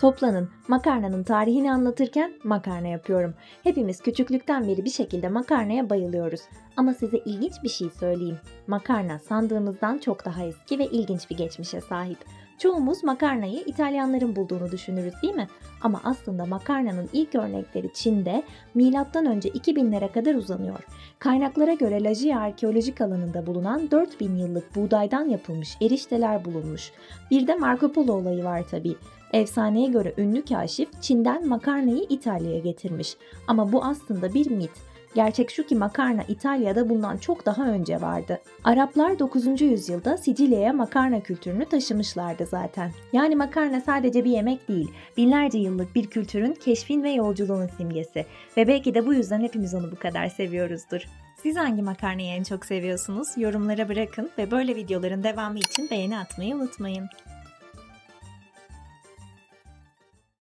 Toplanın, makarnanın tarihini anlatırken makarna yapıyorum. Hepimiz küçüklükten beri bir şekilde makarnaya bayılıyoruz. Ama size ilginç bir şey söyleyeyim. Makarna sandığımızdan çok daha eski ve ilginç bir geçmişe sahip. Çoğumuz makarnayı İtalyanların bulduğunu düşünürüz değil mi? Ama aslında makarnanın ilk örnekleri Çin'de milattan önce 2000'lere kadar uzanıyor. Kaynaklara göre Lajia arkeolojik alanında bulunan 4000 yıllık buğdaydan yapılmış erişteler bulunmuş. Bir de Marco Polo olayı var tabii. Efsaneye göre ünlü kaşif Çin'den makarnayı İtalya'ya getirmiş. Ama bu aslında bir mit. Gerçek şu ki makarna İtalya'da bundan çok daha önce vardı. Araplar 9. yüzyılda Sicilya'ya makarna kültürünü taşımışlardı zaten. Yani makarna sadece bir yemek değil, binlerce yıllık bir kültürün keşfin ve yolculuğun simgesi. Ve belki de bu yüzden hepimiz onu bu kadar seviyoruzdur. Siz hangi makarnayı en çok seviyorsunuz? Yorumlara bırakın ve böyle videoların devamı için beğeni atmayı unutmayın.